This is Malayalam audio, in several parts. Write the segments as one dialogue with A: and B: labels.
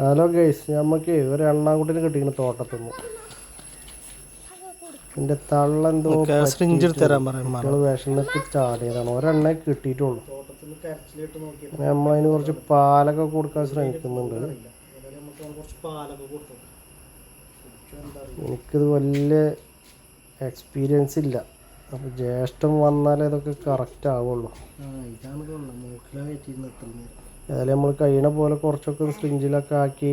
A: ഹലോ ഗൈസ് നമുക്ക് ഒരു എണ്ണാൻകുട്ടിനെ കിട്ടിക്കണ തോട്ടത്തുനിന്ന്. എന്റെ തള്ളെന്തോ ഞങ്ങൾ വിഷന്നിട്ട് ചാടിയതാണ്. ഒരെണ്ണേ കിട്ടിയിട്ടുള്ളൂ. നമ്മളതിന് കുറച്ച് പാലൊക്കെ കൊടുക്കാൻ ശ്രമിക്കുന്നുണ്ട്. എനിക്കിത് വലിയ എക്സ്പീരിയൻസ് ഇല്ല. അപ്പോൾ ജ്യേഷ്ഠം വന്നാലേ ഇതൊക്കെ കറക്റ്റ് ആവുള്ളൂ.
B: ഇതാണ്
A: ഏതായാലും നമ്മൾ കഴിയണ പോലെ കുറച്ചൊക്കെ സ്ട്രിഞ്ചിലൊക്കെ ആക്കി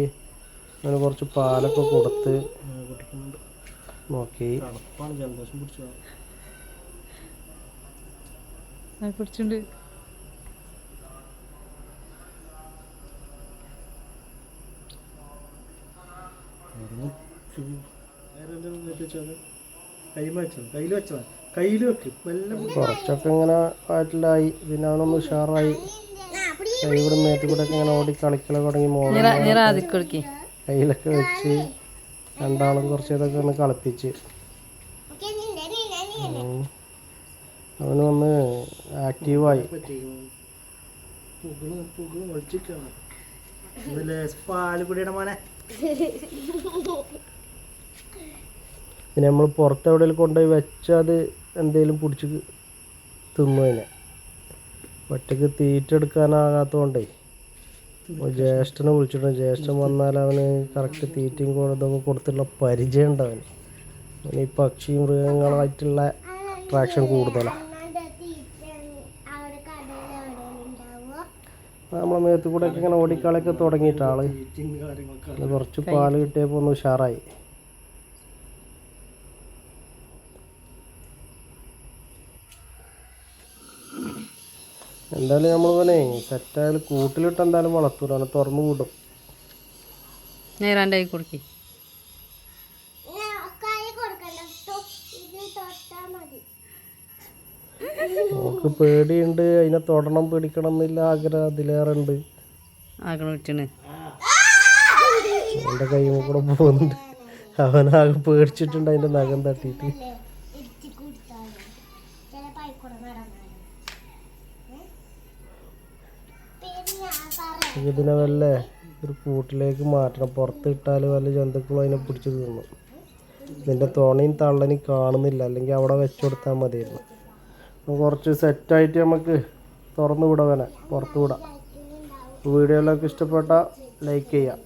A: അങ്ങനെ കുറച്ച് പാലൊക്കെ കൊടുത്ത് നോക്കി. കുറച്ചൊക്കെ ഇങ്ങനെ വയറ്റിലായി പിന്നെ അവനൊന്ന് ഉഷാറായി. ഇവിടെ മേത്ത് കൂടെ ഇങ്ങനെ ഓടി കളിക്കലൊക്കെ തുടങ്ങി മോളെ കയ്യിലൊക്കെ വെച്ച് രണ്ടാളും കുറച്ച് ഇതൊക്കെ ഒന്ന് കളിപ്പിച്ച്. അവന് ഒന്ന് ആക്റ്റീവായി പിന്നെ നമ്മൾ പുറത്തെവിടെയെങ്കിലും കൊണ്ടുപോയി വെച്ചാൽ അത് എന്തേലും പിടിച്ച് തിന്നു അതിനെ ഒറ്റയ്ക്ക് തീറ്റ എടുക്കാനാകാത്തതുകൊണ്ടേ ജ്യേഷ്ഠനെ വിളിച്ചിട്ടുണ്ട്. ജ്യേഷ്ഠൻ വന്നാൽ അവന് കറക്റ്റ് തീറ്റയും കൂടെ ഇതൊക്കെ കൊടുത്തുള്ള പരിചയം ഉണ്ട് അവന്. അവന് ഈ പക്ഷി മൃഗങ്ങളായിട്ടുള്ള അട്രാക്ഷൻ കൂടുതലാണ് നമ്മളെ മേത്ത് കൂടെ ഇങ്ങനെ
B: ഓടിക്കാളൊക്കെ
A: തുടങ്ങിയിട്ടാൾ കുറച്ച് പാൽ കിട്ടിയപ്പോൾ ഒന്ന് ഉഷാറായി. എന്തായാലും നമ്മൾ പോലെ സെറ്റായാലും കൂട്ടിലിട്ട് എന്തായാലും വളർത്തൂല അവനെ തുറന്നു വിടും.
C: നേരാണ്ടായി രണ്ടായി കൊടുക്കി.
A: നമുക്ക് പേടിയുണ്ട്. അതിനെ തൊടണം പിടിക്കണം എന്നില്ല ആഗ്രഹം അതിലേറെ ഉണ്ട് അവന്റെ കൈമ കൂടെ പോകുന്നുണ്ട്. അവനാകെ പേടിച്ചിട്ടുണ്ട് അതിന്റെ നഖം തട്ടിയിട്ട്. ഇതിനെ വല്ല ഒരു കൂട്ടിലേക്ക് മാറ്റണം. പുറത്ത് ഇട്ടാൽ വല്ല ജന്തുക്കളും അതിനെ പിടിച്ച് തിന്നു. ഇതിന്റെ തോണയും തള്ളനും കാണുന്നില്ല. അല്ലെങ്കിൽ അവിടെ വെച്ച് കൊടുത്താൽ മതിയായിരുന്നു. കുറച്ച് സെറ്റായിട്ട് നമുക്ക് തുറന്നു വിടവനെ പുറത്ത് വിടാം. വീഡിയോയിലൊക്കെ ഇഷ്ടപ്പെട്ടാൽ ലൈക്ക് ചെയ്യാം